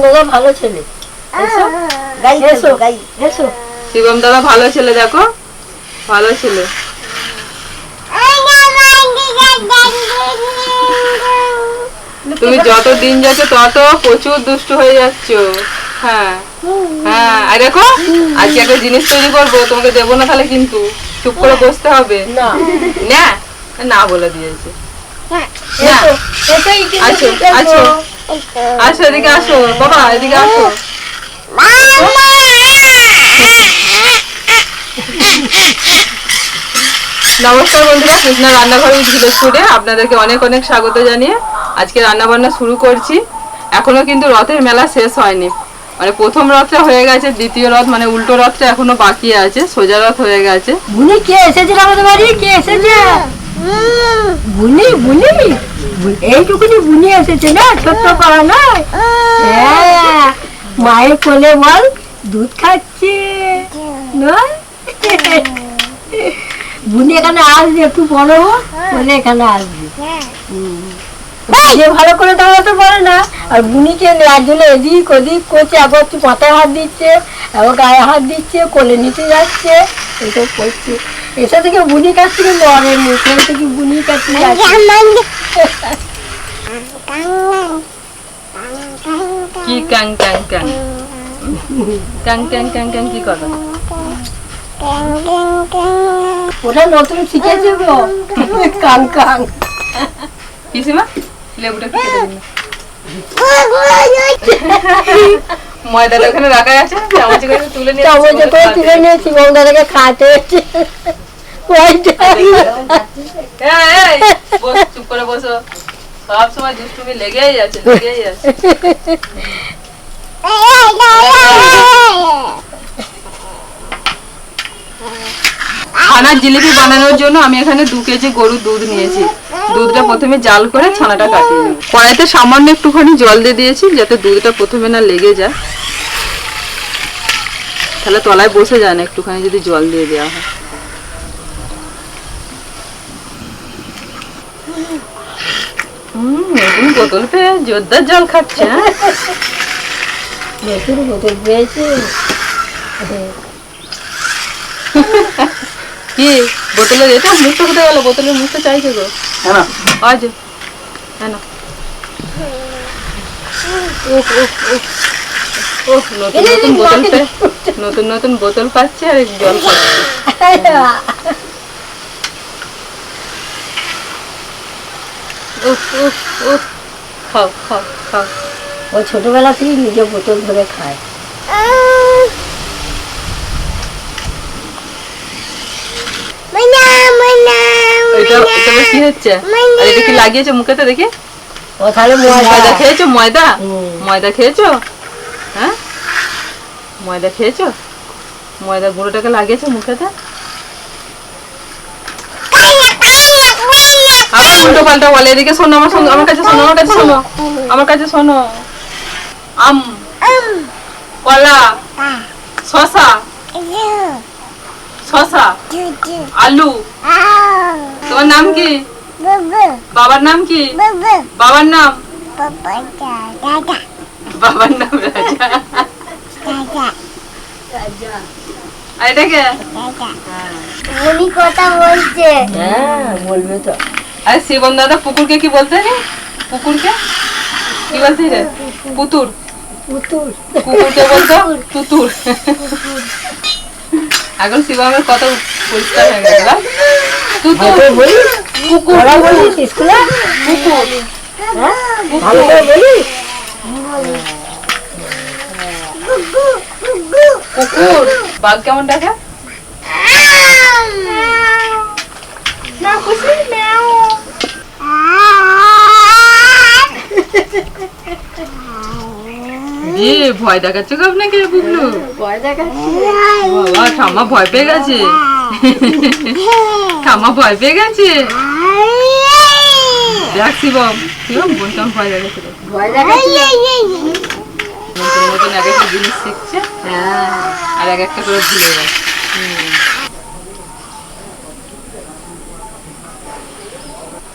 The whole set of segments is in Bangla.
দাদা ভালো ছেলে। শিবম দাদা ভালো ছেলে দেখো। ভালো ছেলে। তুমি যত দিন যাচ্ছে তত প্রচুর দুষ্টু হয়ে যাচ্ছ। হ্যাঁ। হ্যাঁ। আর দেখো আজকে একটা জিনিস তৈরি করব তোমাকে দেবো না তাহলে কিন্তু। চুপ করে বসতে হবে। না। না? না বলে দিয়েছে। না। এসো আসো এদিকে আসো বাবা এদিকে আসো। নমস্কার বন্ধুরা কৃষ্ণা রান্নাঘর উইথ ভিলেজ ফুডে আপনাদেরকে অনেক অনেক স্বাগত জানিয়ে আজকে রান্না বান্না শুরু করছি। এখনও কিন্তু রথের মেলা শেষ হয়নি। মানে প্রথম রথটা হয়ে গেছে দ্বিতীয় রথ মানে উল্টো রথটা এখনও বাকি আছে সোজা রথ হয়ে গেছে। কে এসেছে আমাদের বাড়ি? কে এসেছে? বুনি বুনি। এইটুকুনি বুনি এসেছে না ছোট্ট পাড়া নয়। হ্যাঁ মায়ের কোলে বল দুধ খাচ্ছে। বুনি এখানে আসবে একটু বড় বলে এখানে আসবে। ভালো করে দাঁড়াতে পারে না। আর বুনিকে নেওয়ার জন্য এদিক ওদিক করছে আবার একটু মাথায় হাত দিচ্ছে আবার গায়ে হাত দিচ্ছে কোলে নিতে যাচ্ছে এসব করছে। এসে থেকে বুনি কাছ থেকে লড়েনি এখান থেকে বুনি কাছ থেকে কি ক্যাং ক্যাং ক্যাং ক্যাং ক্যাং ক্যাং কি করো? ওটা নতুন শিখেছে গো। কান কান পিসিমা লেবুটা কি কেটে ময়দাটা ওখানে রাখা আছে চামচ করে তুলে নিয়ে চামচে করে তুলে নিয়েছি গঙ্গাটাকে খাতে ওইটা ছানার জিলিপি বানানোর জন্য আমি এখানে দু কেজি গরুর দুধ নিয়েছি। দুধটা প্রথমে জাল করে ছানাটা কাটিয়ে কড়াইতে সামান্য একটুখানি জল দিয়ে দিয়েছি, যাতে দুধটা প্রথমে না লেগে যায়। তাহলে তলায় বসে যায় না, একটুখানি যদি জল দিয়ে দেওয়া হয়। হুম নতুন বোতল পেয়ে জোরদার জল খাচ্ছে হ্যাঁ? নতুন বোতল পেয়েছি। কি বোতলের এটা মুখটা কোথায় গেল বোতলের মুখটা চাইছে গো। আজ হ্যাঁ উফ, উফ, উফ। উফ, নতুন নতুন বোতল নতুন নতুন বোতল পাচ্ছে আর জল খাচ্ছে। উফ উফ উফ। খাও খাও খাও ও ছোটবেলা থেকেই নিজে বোতল ধরে খায়। লাগিয়েছো মুখেতে দেখি। ও তাহলে ময়দা। খেয়েছো ময়দা? ময়দা খেয়েছো? হ্যাঁ? ময়দা খেয়েছো? ময়দা গুঁড়োটাকে লাগিয়েছো মুখেতে আবার উল্টো পাল্টা বলে এদিকে শোনো আমার সঙ্গে আমার কাছে শোনো আমার কাছে শোনো আমার কাছে শোনো। আম কলা শশা শশা আলু। তোমার নাম কি? বাবার নাম কি? বাবার নাম? বাবার নাম রাজা। আর এটাকে উনি কথা বলছে। হ্যাঁ বলবে তো। আরে শিবম দাদা পুকুরকে কি বলতে রে? পুকুরকে? কি বলতে রে? পুতুর। কুকুরকে বলতো? তুতুর এখন শিবমের কত পরিষ্কার হয়ে গেল? তুতুর ভালো করে বলিস স্কুলে কুকুর ভালো করে বলিস কুকুর বাঘ কেমন দেখে এ ভয় দেখাচ্ছ কি আপনাকে বুবলু? ভয় দেখাচ্ছি। বাবা ঠাম্মা ভয় পেয়ে গেছে। ঠাম্মা ভয় পেয়ে গেছে। দেখ শিবম শিবম বোন কেমন ভয় দেখাচ্ছে। ভয় দেখাচ্ছি নতুন নতুন এক একটা জিনিস শিখছে? হ্যাঁ আর এক একটা করে ভুলে যাচ্ছে।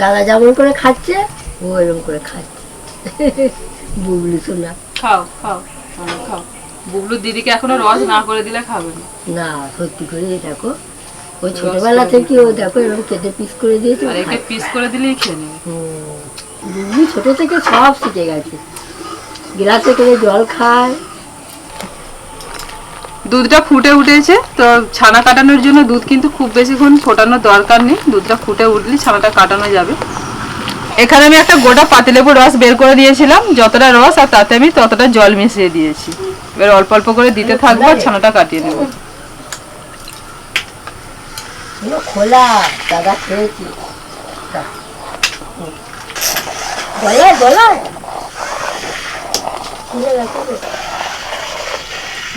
দাদা যেমন করে খাচ্ছে ও এরকম করে খাচ্ছে। বুবলি শোনা খাও খাও খাও। বুবলু দিদিকে এখনও রস না করে দিলে খাবে না। না সত্যি করে দেখো ওই ছোটবেলা থেকে ও দেখো এরকম কেটে পিস করে দিয়েছে আর একে পিস করে দিলেই খেয়ে নেবে। বুবলি ছোট থেকে সব শিখে গেছে। গ্লাসে করে জল খায় দুধটা ফুটে উঠেছে। তো ছানা কাটানোর জন্য দুধ কিন্তু খুব বেশিক্ষণ ফোটানোর দরকার নেই। দুধটা ফুটে উঠলে ছানাটা কাটানো যাবে। এখানে আমি একটা গোটা পাতিলেবুর রস বের করে দিয়েছিলাম। যতটা রস আর তাতে আমি ততটা জল মিশিয়ে দিয়েছি। এবার অল্প অল্প করে দিতে থাকব আর ছানাটা কাটিয়ে নেব। খোলা, দাদা খেয়েছি।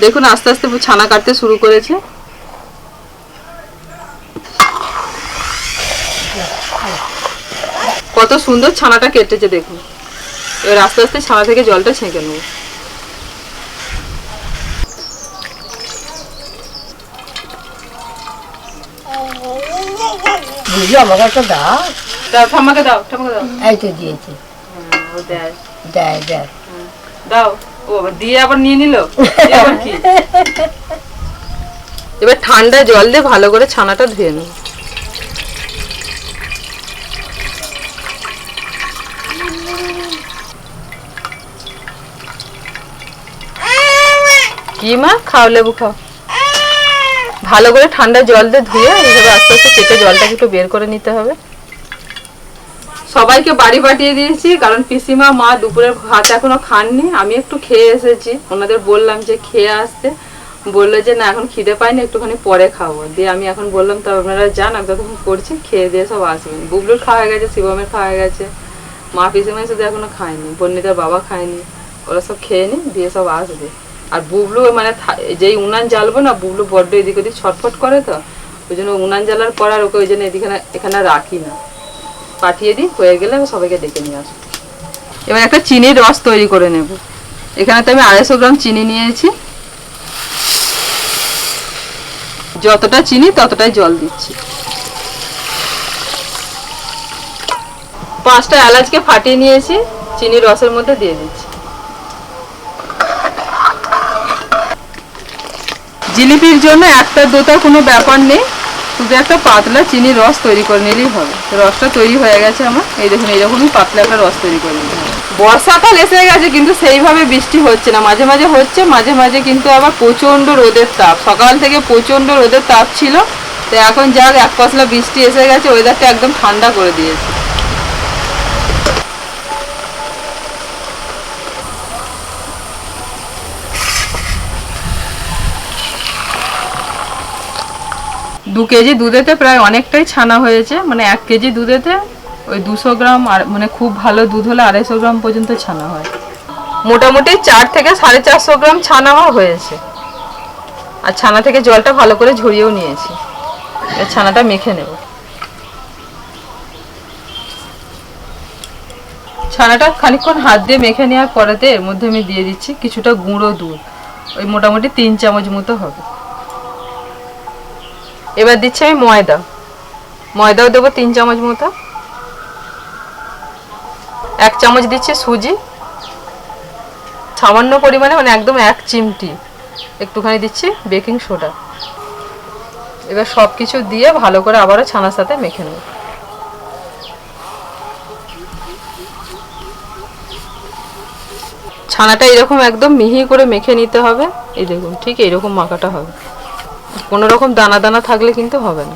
দেখুন আস্তে আস্তে ছানা কাটতে শুরু করেছে। কত সুন্দর ছানাটা কেটেছে দেখুন। এবার আস্তে আস্তে ছানা থেকে জলটা ছেঁকে নেব। দাও। দাও ঠাম্মাকে দাও ঠাম্মাকে দাও। এই তো দিয়েছে। দাও ও বাবা, দিয়ে আবার নিয়ে নিল? এবার কি? এবার ঠান্ডা জল দিয়ে ভালো করে ছানাটা ধুয়ে নেব কি মা? খাও লেবু খাও। ভালো করে ঠান্ডা জল দিয়ে ধুয়ে এইভাবে আস্তে আস্তে চেপে জলটাকে একটু বের করে নিতে হবে। সবাইকে বাড়ি পাঠিয়ে দিয়েছি, কারণ পিসিমা, মা দুপুরের ভাত এখনও খাননি। আমি একটু খেয়ে এসেছি। ওনাদের বললাম যে খেয়ে আসতে। বলল যে, না, এখন খিদে পাইনি, একটুখানি পরে খাব। দিয়ে আমি এখন বললাম, তো আপনারা যান, আমি ততক্ষণ করছি, খেয়ে দিয়ে সব আসবেন। বুবলুর খাওয়া গেছে, শিবমের খাওয়া গেছে। মা পিসিমা শুধু এখনও খায়নি, বন্নিতার বাবা খায়নি। ওরা সব খেয়ে নি দিয়ে সব আসবে। আর বুবলু মানে যেই উনান জ্বালবো না, বুবলু বড্ড এদিক ওদিক ছটফট করে তো, ওই জন্য উনান জ্বালার পর আর ওকে ওই জন্য এদিকে এখানে রাখি না। পাঠিয়ে দিই হয়ে গেলে আমি সবাইকে ডেকে নিয়ে আসব। এবার একটা চিনির রস তৈরি করে নেব। এখানে তো আমি আড়াইশো গ্রাম চিনি নিয়েছি। যতটা চিনি ততটাই জল দিচ্ছি। পাঁচটা এলাচকে ফাটিয়ে নিয়েছি, চিনির রসের মধ্যে দিয়ে দিচ্ছি। জিলিপির জন্য একটা দোতার কোনো ব্যাপার নেই। শুধু একটা পাতলা চিনির রস তৈরি করে নিলেই হবে। রসটা তৈরি হয়ে গেছে আমার। এই দেখুন, এইরকমই পাতলা একটা রস তৈরি করে নিতে বর্ষাকাল এসে গেছে কিন্তু সেইভাবে বৃষ্টি হচ্ছে না। মাঝে মাঝে হচ্ছে, মাঝে মাঝে কিন্তু আবার প্রচণ্ড রোদের তাপ। সকাল থেকে প্রচণ্ড রোদের তাপ ছিল। তো এখন যাক, এক পশলা বৃষ্টি এসে গেছে ওয়েদারটা একদম ঠান্ডা করে দিয়েছে। দু কেজি দুধেতে প্রায় অনেকটাই ছানা হয়েছে মানে এক কেজি দুধেতে ওই দুশো গ্রাম আর মানে খুব ভালো দুধ হলে আড়াইশো গ্রাম পর্যন্ত ছানা হয়। মোটামুটি চার থেকে সাড়ে চারশো গ্রাম ছানা হয়েছে। আর ছানা থেকে জলটা ভালো করে ঝরিয়েও নিয়েছি। ছানাটা মেখে নেব। ছানাটা খানিকক্ষণ হাত দিয়ে মেখে নেওয়ার পরেতে এর মধ্যে আমি দিয়ে দিচ্ছি কিছুটা গুঁড়ো দুধ। ওই মোটামুটি তিন চামচ মতো হবে। এবার দিচ্ছি আমি ময়দা। ময়দাও দেবো তিন চামচ মতো। এক চামচ দিচ্ছি সুজি। সামান্য পরিমাণে মানে একদম এক চিমটি। একটুখানি দিচ্ছি বেকিং সোডা। এবার সব কিছু দিয়ে ভালো করে আবারও ছানার সাথে মেখে নেব। ছানাটা এরকম একদম মিহি করে মেখে নিতে হবে। এই দেখুন, ঠিক এরকম মাখাটা হবে। কোনো রকম দানা দানা থাকলে কিন্তু হবে না।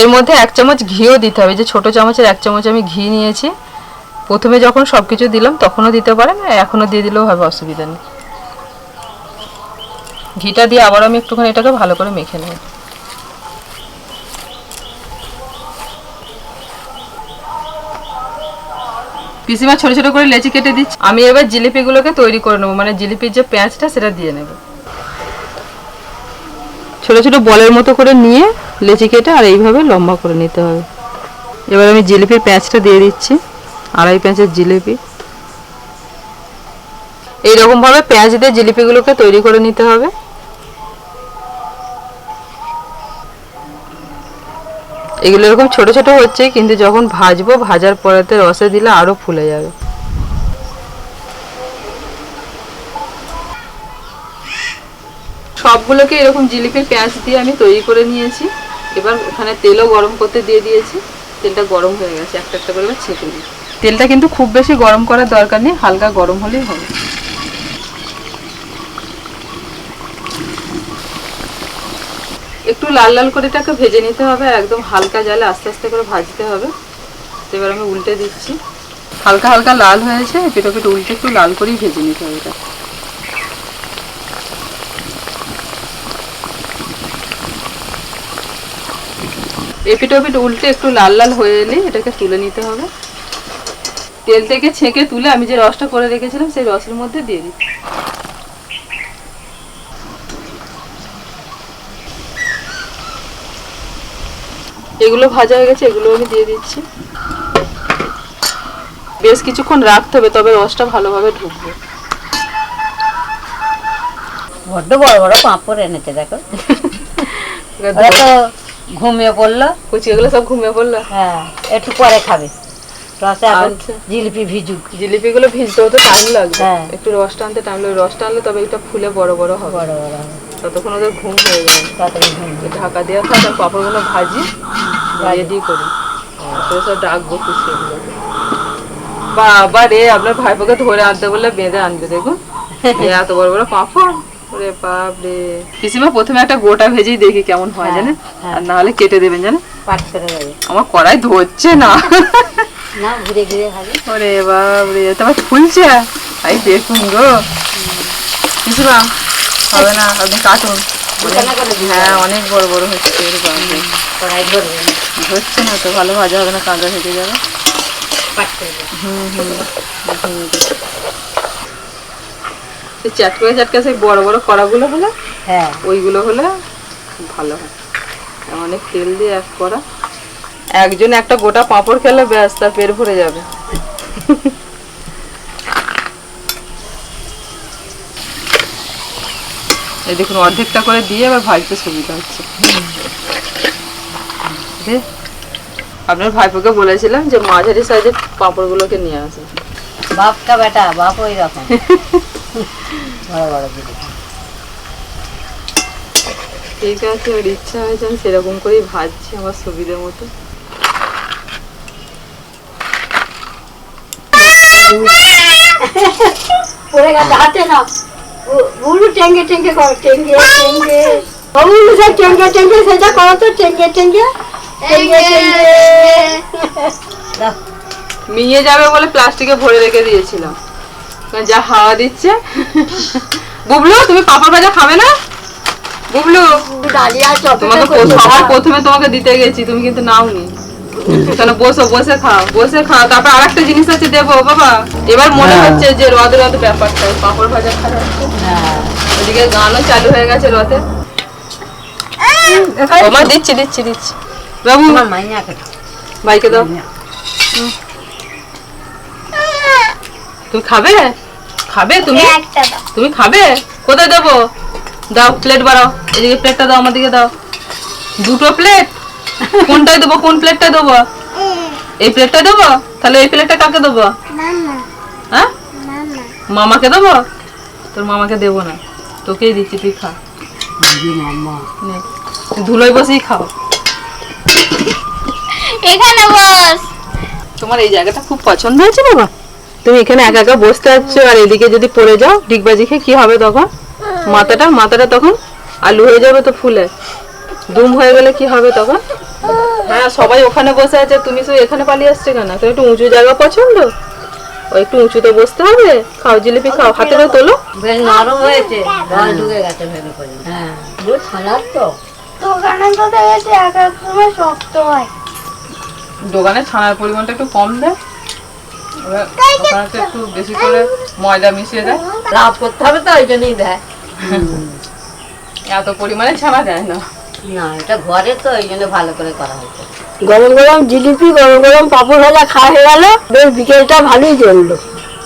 এর মধ্যে এক চামচ ঘিও দিতে হবে। যে ছোট চামচের এক চামচ আমি ঘি নিয়েছি। প্রথমে যখন সব কিছু দিলাম, তখনও দিতে পারেন এখনও দিয়ে দিলেও হবে, অসুবিধা নেই। ঘিটা দিয়ে আবার আমি একটুখানি এটাকে ভালো করে মেখে নেব। পিসিমা ছোট ছোট করে লেচি কেটে দিচ্ছি। আমি এবার জিলিপিগুলোকে তৈরি করে নেব। মানে জিলিপির যে পেঁয়াজটা, সেটা দিয়ে নেব। ছোট ছোট বলের মতো করে নিয়ে লেচি কেটে আর এইভাবে লম্বা করে নিতে হবে। এবার আমি জিলিপির প্যাঁচটা দিয়ে দিচ্ছি, আড়াই প্যাঁচের জিলিপি। এইরকম ভাবে পেঁয়াজ দিয়ে জিলিপিগুলোকে তৈরি করে নিতে হবে। এগুলো এরকম ছোট ছোট হচ্ছে, কিন্তু যখন ভাজবো, ভাজার পরেতে রসে দিলে আরও ফুলে যাবে। সবগুলোকে এরকম জিলিপির পেঁয়াজ দিয়ে আমি তৈরি করে নিয়েছি। এবার ওখানে তেলও গরম করতে দিয়ে দিয়েছি। তেলটা গরম হয়ে গেছে, একটা একটা করে ছেঁকে দিই। তেলটা কিন্তু খুব বেশি গরম করার দরকার নেই, হালকা গরম হলেই হবে। একটু লাল লাল করে এটাকে ভেজে নিতে হবে, একদম হালকা জালে আস্তে আস্তে করে ভাজতে হবে। এবার আমি উল্টে দিচ্ছি। হালকা হালকা লাল হয়েছে পেটো পেটো উল্টে একটু লাল করেই ভেজে নিতে হবে এটা। এপিট ওপিট উল্টে একটু লাল লাল হয়ে এলে এটাকে তুলে নিতে হবে। তেল থেকে ছেঁকে তুলে আমি যে রসটা করে রেখেছিলাম সেই রসের মধ্যে দিয়ে দিই এগুলো ভাজা হয়ে গেছে এগুলো আমি দিয়ে দিচ্ছি। বেশ কিছুক্ষণ রাখতে হবে তবে রসটা ভালোভাবে ঢুকবে। বড্ড বড় বড় পাঁপড় এনেছে দেখো। ঘুমিয়ে পড়ল। কুচি এগুলো সব ঘুমিয়ে পড়ল? হ্যাঁ একটু পরে খাবে। রসে এখন আচ্ছা। জিলিপি ভিজুক। জিলিপিগুলো ভিজতেও তো টাইম লাগবে। হ্যাঁ। একটু রসটা আনতে টাইম লাগবে। রসটা আনলে তবে এটা ফুলে বড় বড় হবে। বড় বড় হবে। ততক্ষণ ওদের ঘুম হয়ে যাবে। তাড়াতাড়ি ঘুমবে ঢাকা দেওয়া থাক আর পাঁপড়গুলো ভাজি রেডি করি। সব ডাকবো খুশি এগুলোকে। বাবা রে আপনার ভাইপোকে ধরে আনতে বললে বেঁধে আনবে দেখুন। এত বড় বড় পাঁপড়। ওরে বাপ রে পিসিমা প্রথমে একটা গোটা ভেজেই দেখি কেমন হয় হ্যাঁ, জানেন? হ্যাঁ। আর না হলে কেটে দেবেন জানেন? পাট করে দেবে। আমার কড়াই ধরছে না। না ঘুরে ঘুরে খাবে। ওরে বাপ রে তোমার ফুলছে। এই দেখুন গো। পিসিমা হবে না আপনি কাটুন। হ্যাঁ অনেক বড় বড় হচ্ছে কড়াই ধরবে। না, হচ্ছে না তো ভালো ভাজা হবে না থেকে যাবে। দেবে। সেই চাটকে চাটকে সেই বড় বড় কড়াগুলো হলে হ্যাঁ। ওইগুলো হলে ভালো হয়। অনেক তেল দিয়ে এক করা একজন একটা গোটা পাঁপড় খেলে ব্যাস তার পেট ভরে যাবে। এই দেখুন অর্ধেকটা করে দিয়ে এবার ভাজতে সুবিধা হচ্ছে আপনার ভাইপোকে বলেছিলাম যে মাঝারি সাইজের পাঁপড়গুলোকে নিয়ে আসে বাপটা বেটা বাপ ওই রকম। ঠিক আছে ওর ইচ্ছা হয়েছে আমি সেরকম করেই ভাজছি আমার সুবিধে মতো? পড়ে গেছে হাতে না। বুলু টেঙ্গে টেঙ্গে করো টেঙ্গে টেঙ্গে। বুলু সে টেঙ্গে টেঙ্গে সেটা করো তো টেঙ্গে টেঙ্গে টেঙ্গে। টেঙ্গে। দাও, মিয়ে যাবে বলে প্লাস্টিকে ভরে রেখে দিয়েছিলাম। যা হাওয়া দিচ্ছে। বুবলু তুমি পাপড় ভাজা খাবে না? বুবলু একটু তোমাকে সবার প্রথমে তোমাকে দিতে গেছি তুমি কিন্তু নাওনি। তাহলে বসো বসে খাও বসে খাও। তারপর আরেকটা জিনিস আছে দেবো বাবা। এবার মনে হচ্ছে যে রদ রদ ব্যাপারটা পাপড় ভাজা খাওয়া হ্যাঁ। ওদিকে গানও চালু হয়ে গেছে রথে। তোমার দিচ্ছি দিচ্ছি দিচ্ছি। বাবু ভাইকে দাও। তুমি খাবে? খাবে তুমি? তুমি খাবে? কোথায় দেবো? দাও প্লেট বাড়াও। এদিকে প্লেটটা দাও আমার দিকে দাও। দুটো প্লেট কোনটায় দেবো? কোন প্লেটটা দেবো? এই প্লেটটা দেবো? তাহলে এই প্লেটটা কাকে দেবো? হ্যাঁ? মামাকে দেবো? তোর মামাকে দেবো না। তোকেই দিচ্ছি তুই খা। মাম্মা নে। তুই ধুলোয় বসেই খাও। এখানে বস। তোমার এই জায়গাটা খুব পছন্দ হয়েছে বাবা? তুমি এখানে একা একা বসতে পারছ আর এদিকে যদি পড়ে যাও ডিগবাজি খেয়ে কি হবে তখন? মাথাটা মাথাটা তখন আলু হয়ে যাবে তো ফুলে। দুম হয়ে গেলে কি হবে তখন? হ্যাঁ সবাই ওখানে বসে আছে তুমি শুধু এখানে পালিয়ে আসছে কেন? তো একটু উঁচু জায়গা পছন্দ? ও একটু উঁচুতে বসতে হবে? খাও জিলিপি খাও হাতে করে তোলো। বেশ নরম হয়েছে ঢুকে গেছে ভেবে করে হ্যাঁ। তো। দোকানে তো দেখেছি এক এক সময় শক্ত হয়। দোকানে ছানার পরিমাণটা একটু কম দেয়? ওখানে তো একটু বেশি করে ময়দা মিশিয়ে দেয়। লাভ করতে হবে তো ওই জন্যই দেয়। এত পরিমাণে ছানা না। না এটা ঘরে তো ওই জন্য ভালো করে করা হয়েছে। গরম গরম জিলিপি গরম গরম পাপড় ভাজা খাওয়া হয়ে গেল বেশ বিকেলটা ভালোই চলল।